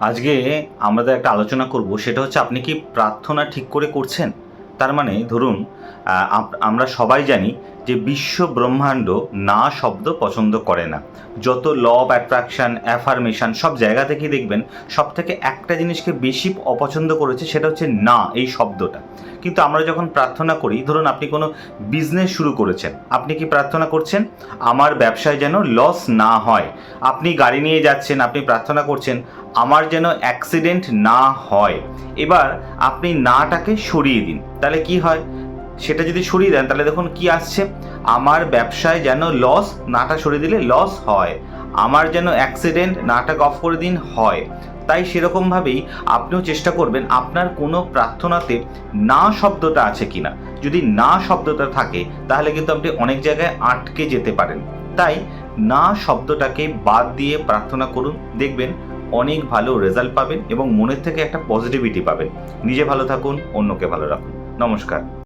আজকে আমরা একটা আলোচনা করব সেটা হচ্ছে আপনি কি প্রার্থনা ঠিক করে করছেন? তার মানে ধরুন আমরা সবাই জানি যে বিশ্ব ব্রহ্মাণ্ড না শব্দ পছন্দ করে না। যত ল অফ অ্যাট্রাকশন অ্যাফার্মেশন সব জায়গা থেকেই দেখবেন, সব থেকে একটা জিনিসকে বেশি অপছন্দ করেছে সেটা হচ্ছে না, এই শব্দটা। কিন্তু আমরা যখন প্রার্থনা করি, ধরুন আপনি কোনো বিজনেস শুরু করেছেন, আপনি কি প্রার্থনা করছেন? আমার ব্যবসায় যেন লস না হয়। আপনি গাড়ি নিয়ে যাচ্ছেন, আপনি প্রার্থনা করছেন, আমার যেন অ্যাক্সিডেন্ট না হয়। এবার আপনি নাটাকে সরিয়ে দিন। তাহলে কি হয়? সেটা যদি সরিয়ে দেন, তাহলে দেখুন কি আসছে। আমার ব্যবসায় যেন লস নাটা সরিয়ে দিলে লস হয়। আমার যেন অ্যাক্সিডেন্ট নাটাকে অফ করে দিন হয়। তাই সেরকমভাবেই আপনিও চেষ্টা করবেন আপনার কোনো প্রার্থনাতে না শব্দটা আছে কিনা। যদি না শব্দটা থাকে, তাহলে কিন্তু আপনি অনেক জায়গায় আটকে যেতে পারেন। তাই না শব্দটাকে বাদ দিয়ে প্রার্থনা করুন, দেখবেন অনেক ভালো রেজাল্ট পাবেন এবং মনের থেকে একটা পজিটিভিটি পাবেন। নিজে ভালো থাকুন, অন্যকে ভালো রাখুন। নমস্কার